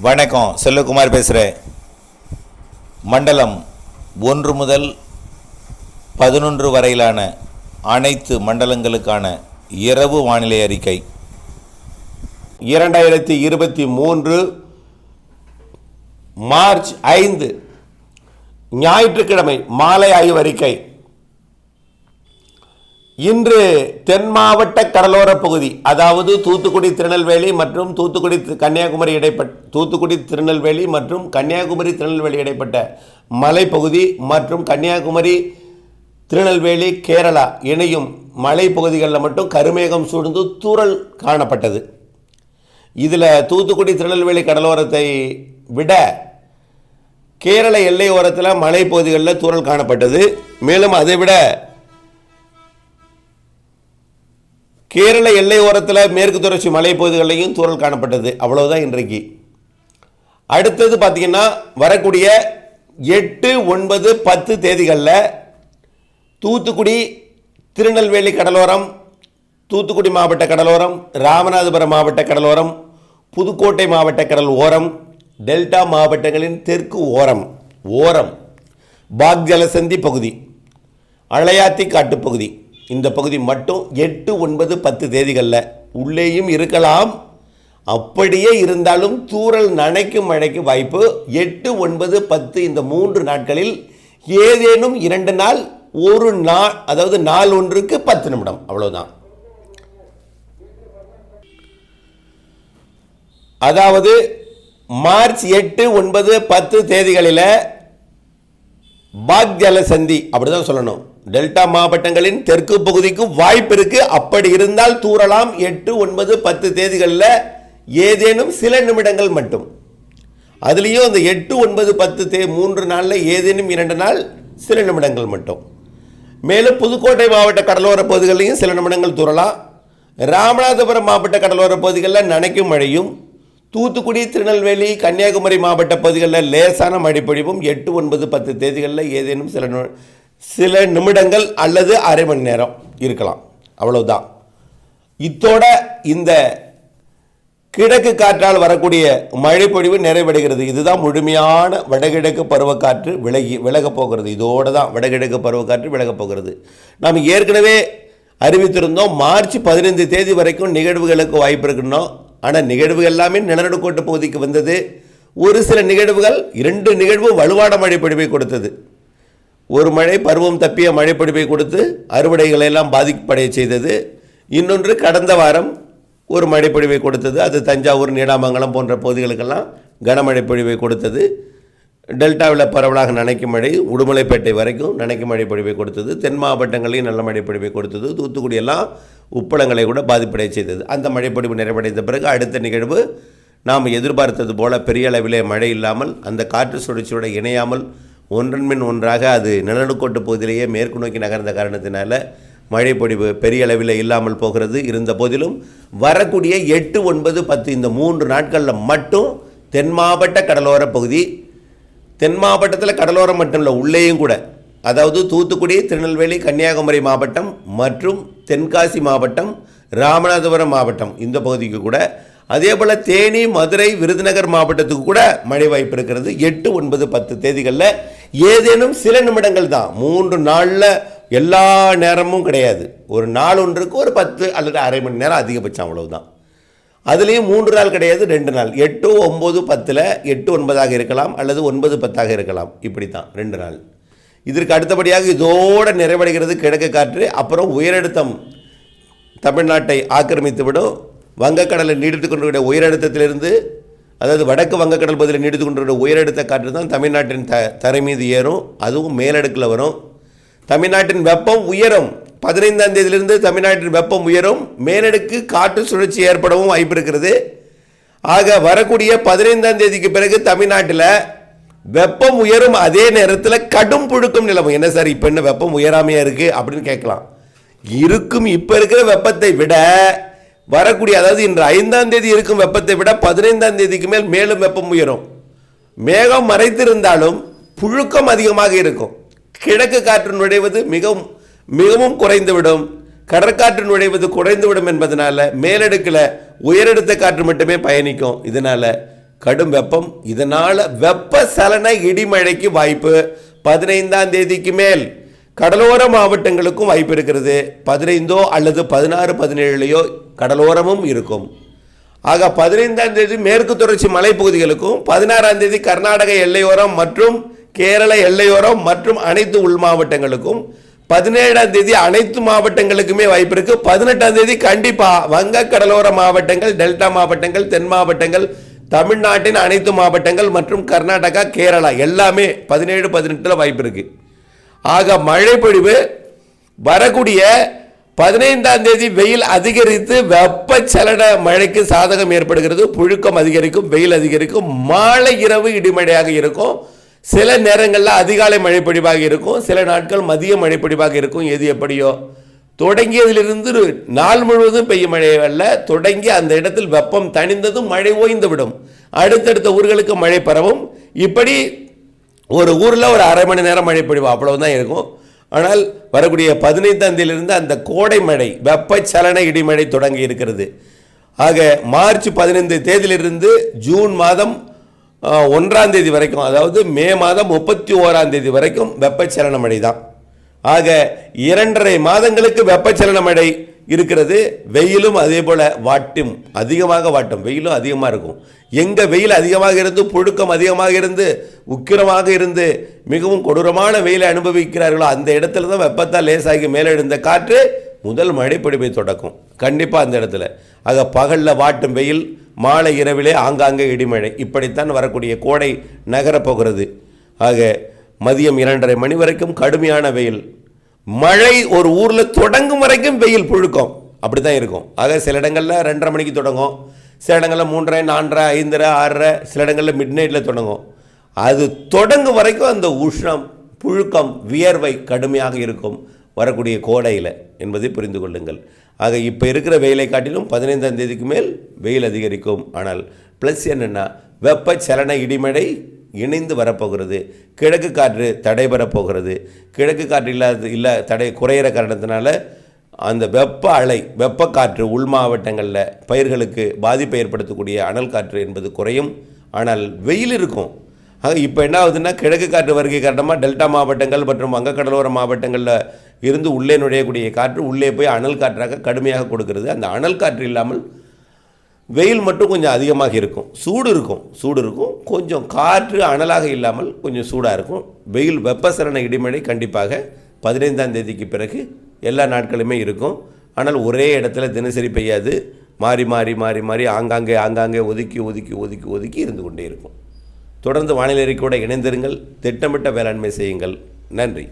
வணக்கம் செல்வகுமார் பேசுகிறேன் மண்டலம் ஒன்று முதல் பதினொன்று வரையிலான அனைத்து மண்டலங்களுக்கான இரவு வானிலை அறிக்கை. இரண்டாயிரத்தி இருபத்தி மூன்று மார்ச் ஐந்து ஞாயிற்றுக்கிழமை மாலை ஆய்வறிக்கை இன்று தென் மாவட்ட கடலோர பகுதி அதாவது தூத்துக்குடி திருநெல்வேலி மற்றும் தூத்துக்குடி கன்னியாகுமரி இடைப்பட்ட தூத்துக்குடி திருநெல்வேலி மற்றும் கன்னியாகுமரி திருநெல்வேலி இடைப்பட்ட மலைப்பகுதி மற்றும் கன்னியாகுமரி திருநெல்வேலி கேரளா இணையும் மலைப்பகுதிகளில் மட்டும் கருமேகம் சூழ்ந்து தூறல் காணப்பட்டது. இதில் தூத்துக்குடி திருநெல்வேலி கடலோரத்தை விட கேரள எல்லையோரத்தில் மலைப்பகுதிகளில் தூறல் காணப்பட்டது. மேலும் அதை விட கேரள எல்லையோரத்தில் மேற்கு தொடர்ச்சி மலைப்பகுதிகளிலையும் தூரல் காணப்பட்டது. அவ்வளவுதான் இன்றைக்கு. அடுத்தது பார்த்தீங்கன்னா வரக்கூடிய எட்டு ஒன்பது பத்து தேதிகளில் தூத்துக்குடி திருநெல்வேலி கடலோரம் தூத்துக்குடி மாவட்ட கடலோரம் ராமநாதபுரம் மாவட்ட கடலோரம் புதுக்கோட்டை மாவட்ட கடல் ஓரம் டெல்டா மாவட்டங்களின் தெற்கு ஓரம் ஓரம் பாக் ஜலசந்தி பகுதி அழையாத்தி காட்டுப்பகுதி இந்த பகுதி மட்டும் எட்டு ஒன்பது பத்து தேதிகளில். உள்ளேயும் இருக்கலாம். அப்படியே இருந்தாலும் தூறல் நனைக்கும் மழைக்கு வாய்ப்பு. எட்டு ஒன்பது பத்து இந்த மூன்று நாட்களில் ஏதேனும் இரண்டு நாள் ஒரு நாள் அதாவது நாள் ஒன்றுக்கு பத்து நிமிடம். அவ்வளோதான் அதாவது மார்ச் எட்டு ஒன்பது பத்து தேதிகளில் பாக் சந்தி அப்படிதான் சொல்லணும். டெல்டா மாவட்டங்களின் தெற்கு பகுதிக்கு வாய்ப்பு இருக்கு. அப்படி இருந்தால் தூறலாம் எட்டு ஒன்பது பத்து தேதிகளில் ஏதேனும் சில நிமிடங்கள் மட்டும். அதுலேயும் அந்த எட்டு ஒன்பது பத்து தே மூன்று நாளில் ஏதேனும் இரண்டு நாள் சில நிமிடங்கள் மட்டும். மேலும் புதுக்கோட்டை மாவட்ட கடலோர பகுதிகளிலையும் சில நிமிடங்கள் தூறலாம். ராமநாதபுரம் மாவட்ட கடலோர பகுதிகளில் நனைக்கும் மழையும் தூத்துக்குடி திருநெல்வேலி கன்னியாகுமரி மாவட்ட பகுதிகளில் லேசான மழைப்பொழிவும் எட்டு ஒன்பது பத்து தேதிகளில் ஏதேனும் சில நி- சில நிமிடங்கள் அல்லது அரை மணி நேரம் இருக்கலாம். அவ்வளவுதான். இத்தோட இந்த கிழக்கு காற்றால் வரக்கூடிய மழைப்பொழிவு நிறைவடைகிறது. இதுதான் முழுமையான வடகிழக்கு பருவக்காற்று விலகி விலகப் போகிறது. இதோடு தான் வடகிழக்கு பருவக்காற்று விலகப் போகிறது. நாம் ஏற்கனவே அறிவித்திருந்தோம் மார்ச் பதினைந்து தேதி வரைக்கும் நிகழ்வுகளுக்கு வாய்ப்பு இருக்கணும் ஆனால் நிகழ்வுகள் எல்லாமே நிலநடுக்கோட்டு பகுதிக்கு வந்தது. ஒரு சில நிகழ்வுகள் இரண்டு நிகழ்வு வலுவான மழைப்பொழிவை கொடுத்தது. ஒரு மழை பருவம் தப்பிய மழைப்பொழிவை கொடுத்து அறுவடைகளை எல்லாம் பாதிப்படைய செய்தது. இன்னொன்று கடந்த வாரம் ஒரு மழைப்பொழிவை கொடுத்தது. அது தஞ்சாவூர் நீடாமங்கலம் போன்ற பகுதிகளுக்கெல்லாம் கனமழை பொழிவை கொடுத்தது. டெல்டாவில் பரவலாக நனைக்கும் மழை உடுமலைப்பேட்டை வரைக்கும் நனைக்கும் மழை பொழிவை கொடுத்தது. தென் மாவட்டங்களையும் நல்ல மழை பொழிவை கொடுத்தது. தூத்துக்குடி எல்லாம் உப்பளங்களை கூட பாதிப்படைய செய்தது. அந்த மழைப்பொழிவு நிறைவடைந்த பிறகு அடுத்த நிகழ்வு நாம் எதிர்பார்த்தது போல பெரிய அளவிலே மழை இல்லாமல் அந்த காற்று சுழற்சியோட இணையாமல் ஒன்றன்மின் ஒன்றாக அது நிலநடுக்கோட்டு பகுதியிலேயே மேற்கு நோக்கி நகர்ந்த காரணத்தினால மழைப்பொழிவு பெரிய அளவில் இல்லாமல் போகிறது. இருந்த போதிலும் வரக்கூடிய எட்டு ஒன்பது பத்து இந்த மூன்று நாட்களில் மட்டும் தென் மாவட்ட கடலோர பகுதி தென் மாவட்டத்தில் கடலோரம் மட்டும் இல்லை உள்ளேயும் கூட. அதாவது தூத்துக்குடி திருநெல்வேலி கன்னியாகுமரி மாவட்டம் மற்றும் தென்காசி மாவட்டம் ராமநாதபுரம் மாவட்டம் இந்த பகுதிக்கு கூட அதே போல் தேனி மதுரை விருதுநகர் மாவட்டத்துக்கு கூட மழை வாய்ப்பு இருக்கிறது. எட்டு ஒன்பது பத்து தேதிகளில் ஏதேனும் சில நிமிடங்கள் தான். மூன்று நாளில் எல்லா நேரமும் கிடையாது. ஒரு நாள் ஒன்றுக்கு ஒரு பத்து அல்லது அரை மணி நேரம் அதிகபட்சம் அவ்வளவுதான். அதுலேயும் மூன்று நாள் கிடையாது ரெண்டு நாள். எட்டு ஒம்பது பத்தில் எட்டு ஒன்பதாக இருக்கலாம் அல்லது ஒன்பது பத்தாக இருக்கலாம். இப்படி தான் ரெண்டு நாள். இதற்கு அடுத்தபடியாக இதோடு நிறைவடைகிறது கிழக்கு காற்று. அப்புறம் உயரழுத்தம் தமிழ்நாட்டை ஆக்கிரமித்துவிடும். வங்கக்கடலில் வங்கக்கடலை நீடித்து கொண்டிருக்கிற உயரழுத்தத்திலிருந்து அதாவது வடக்கு வங்கக்கடல் பகுதியில் நீடித்து கொண்டிருக்கிற உயரழுத்த காற்று தான் தமிழ்நாட்டின் த தரை மீது ஏறும் அதுவும் மேலடுக்கில் வரும். தமிழ்நாட்டின் வெப்பம் உயரும். பதினைந்தாம் தேதியிலிருந்து தமிழ்நாட்டின் வெப்பம் உயரும். மேலடுக்கு காற்று சுழற்சி ஏற்படவும் வாய்ப்பு இருக்கிறது. ஆக வரக்கூடிய பதினைந்தாம் தேதிக்கு பிறகு தமிழ்நாட்டில் வெப்பம் உயரும் அதே நேரத்தில் கடும் புழுக்கம் நிலவும். என்ன சார் இப்போ என்ன வெப்பம் உயராமையாக இருக்குது அப்படின்னு கேட்கலாம். இருக்கும் இப்போ இருக்கிற வெப்பத்தை விட வரக்கூடிய அதாவது இன்று ஐந்தாம் தேதி இருக்கும் வெப்பத்தை விட பதினைந்தாம் தேதிக்கு மேல் மேலும் வெப்பம் உயரும். மேகம் மறைத்திருந்தாலும் புழுக்கம் அதிகமாக இருக்கும். கிழக்கு காற்று நுழைவது மிகவும் மிகவும் குறைந்துவிடும். கடற்காற்று நுழைவது குறைந்துவிடும் என்பதனால மேலடுக்கில் உயரெடுத்த காற்று மட்டுமே பயணிக்கும். இதனால கடும் வெப்பம் இதனால வெப்பசலன இடிமழைக்கு வாய்ப்பு. பதினைந்தாம் தேதிக்கு மேல் கடலோர மாவட்டங்களுக்கும் வாய்ப்பு இருக்கிறது. பதினைந்தோ அல்லது பதினாறு பதினேழுலையோ கடலோரமும் இருக்கும். ஆக பதினைந்தாம் தேதி மேற்கு தொடர்ச்சி மலைப்பகுதிகளுக்கும் பதினாறாம் தேதி கர்நாடக எல்லையோரம் மற்றும் கேரள எல்லையோரம் மற்றும் அனைத்து உள் மாவட்டங்களுக்கும் பதினேழாம் தேதி அனைத்து மாவட்டங்களுக்குமே வாய்ப்பு இருக்கு. பதினெட்டாம் தேதி கண்டிப்பா வங்க கடலோர மாவட்டங்கள் டெல்டா மாவட்டங்கள் தென் மாவட்டங்கள் தமிழ்நாட்டின் அனைத்து மாவட்டங்கள் மற்றும் கர்நாடகா கேரளா எல்லாமே பதினேழு பதினெட்டுல வாய்ப்பு இருக்குது ஆக மழை பொழிவு வரக்கூடிய பதினைந்தாம் தேதி வெயில் அதிகரித்து வெப்பச்சலன மழைக்கு சாதகம் ஏற்படுகிறது. புழுக்கம் அதிகரிக்கும் வெயில் அதிகரிக்கும் மாலை இரவு இடிமழையாக இருக்கும். சில நேரங்களில் அதிகாலை மழைப்பொழிவாக இருக்கும். சில நாட்கள் மதிய மழைப்பொழிவாக இருக்கும். எது எப்படியோ தொடங்கியதிலிருந்து நாள் முழுவதும் பெய்யும் மழை அல்ல. தொடங்கி அந்த இடத்தில் வெப்பம் தணிந்ததும் மழை ஓய்ந்து விடும் அடுத்தடுத்த ஊர்களுக்கு மழை பரவும். இப்படி ஒரு ஊரில் ஒரு அரை மணி நேரம் மழை பொழிவு அவ்வளவுதான் இருக்கும். ஆனால் வரக்கூடிய பதினைந்தாம் தேதியிலிருந்து அந்த கோடை மழை வெப்பச்சலன இடிமழை தொடங்கி இருக்கிறது. ஆக மார்ச் பதினைந்து தேதியிலிருந்து ஜூன் மாதம் ஒன்றாம் தேதி வரைக்கும் அதாவது மே மாதம் முப்பத்தி ஓராம் தேதி வரைக்கும் வெப்பச்சலன மழை தான் ஆக இரண்டரை மாதங்களுக்கு வெப்பச்சலன மழை இருக்கிறது. வெயிலும் அதே போல் வாட்டும். அதிகமாக வாட்டும். வெயிலும் அதிகமாக இருக்கும். எங்கே வெயில் அதிகமாக இருந்து புழுக்கம் அதிகமாக இருந்து உக்கிரமாக இருந்து மிகவும் கொடூரமான வெயிலை அனுபவிக்கிறார்களோ அந்த இடத்துல தான் வெப்பத்தால் லேசாகி மேலே எழுந்த காற்று முதல் மழைப்பிடிப்பை தொடக்கும். கண்டிப்பாக அந்த இடத்துல. ஆக பகலில் வாட்டும் வெயில் மாலை இரவிலே ஆங்காங்கே இடிமழை. இப்படித்தான் வரக்கூடிய கோடை நகரப்போகிறது ஆக மதியம் இரண்டரை மணி வரைக்கும் கடுமையான வெயில். மழை ஒரு ஊரில் தொடங்கும் வரைக்கும் வெயில் புழுக்கம். அப்படி தான் இருக்கும். ஆக சில இடங்களில் ரெண்டரை மணிக்கு தொடங்கும். சில இடங்களில் மூன்றரை நான்கரை ஐந்தரை ஆறரை சில இடங்களில் மிட் நைட்டில் தொடங்கும். அது தொடங்கும் வரைக்கும் அந்த உஷ்ணம் புழுக்கம் வியர்வை கடுமையாக இருக்கும் வரக்கூடிய கோடையில் என்பதை புரிந்து கொள்ளுங்கள். ஆக இப்போ இருக்கிற வெயிலை காட்டிலும் பதினைந்தாம் தேதிக்கு மேல் வெயில் அதிகரிக்கும். ஆனால் ப்ளஸ் என்னென்னா வெப்பச்சலன இடிமழை இணைந்து வரப்போகிறது. கிழக்கு காற்று தடைபெறப் போகிறது கிழக்கு காற்று இல்லாத இல்லை தடை குறையிற காரணத்தினால அந்த வெப்ப அலை வெப்ப காற்று உள் மாவட்டங்களில் பயிர்களுக்கு பாதிப்பை ஏற்படுத்தக்கூடிய அனல் காற்று என்பது குறையும். ஆனால் வெயில் இருக்கும். ஆக இப்போ என்ன ஆகுதுன்னா கிழக்கு காற்று வருகை காரணமாக டெல்டா மாவட்டங்கள் மற்றும் வங்கக்கடலோர மாவட்டங்களில் இருந்து உள்ளே நுழையக்கூடிய காற்று உள்ளே போய் அனல் காற்றாக கடுமையாக கொடுக்கிறது. அந்த அனல் காற்று இல்லாமல் வெயில் மட்டும் கொஞ்சம் அதிகமாக இருக்கும். சூடு இருக்கும். சூடு இருக்கும். கொஞ்சம் காற்று அனலாக இல்லாமல் கொஞ்சம் சூடாக இருக்கும். வெயில் வெப்பசலன இடிமழை கண்டிப்பாக பதினைந்தாம் தேதிக்கு பிறகு எல்லா நாட்களுமே இருக்கும். ஆனால் ஒரே இடத்துல தினசரி பெய்யாது. மாறி மாறி மாறி மாறி ஆங்காங்கே ஆங்காங்கே ஒதுக்கி ஒதுக்கி ஒதுக்கி ஒதுக்கி இருந்து கொண்டே இருக்கும். தொடர்ந்து வானிலை அறிக்கையோடு இணைந்திருங்கள். திட்டமிட்ட வேளாண்மை செய்யுங்கள். நன்றி.